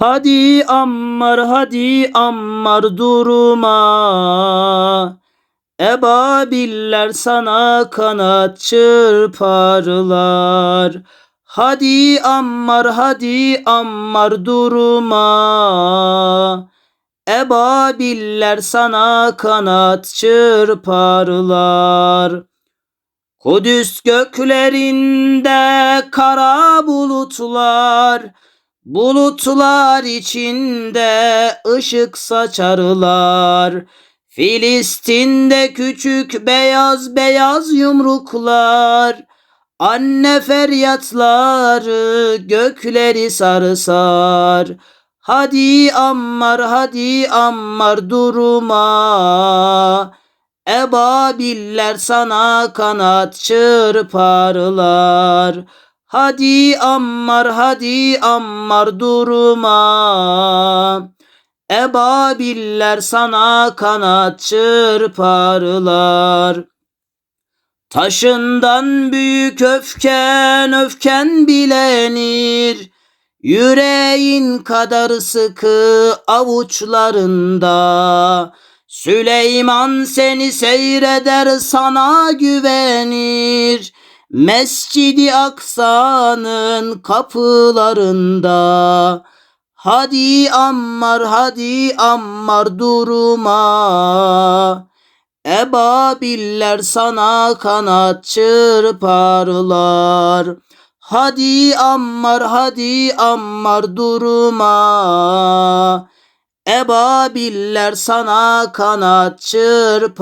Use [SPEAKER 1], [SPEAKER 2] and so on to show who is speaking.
[SPEAKER 1] Hadi Ammar hadi Ammar durma. Ebabiller sana kanat çırparlar. Hadi Ammar hadi Ammar durma. Ebabiller sana kanat çırparlar. Kudüs göklerinde kara bulutlar, bulutlar içinde ışık saçarlar. Filistin'de küçük beyaz beyaz yumruklar, anne feryatları gökleri sarsar. Hadi Ammar hadi Ammar durma. Ebabiller sana kanat çırparlar. Hadi Ammar hadi Ammar durma. Ebabiller sana kanat çırparlar. Taşından büyük öfken öfken bilenir. Yüreğin kadar sıkı avuçlarında. Süleyman seni seyreder sana güvenir. Mescidi Aksa'nın kapılarında. Hadi Ammar hadi Ammar durma. Ebabiller sana kanat çırparlar. Hadi Ammar hadi Ammar durma. Ebabiller sana kanat çırparlar.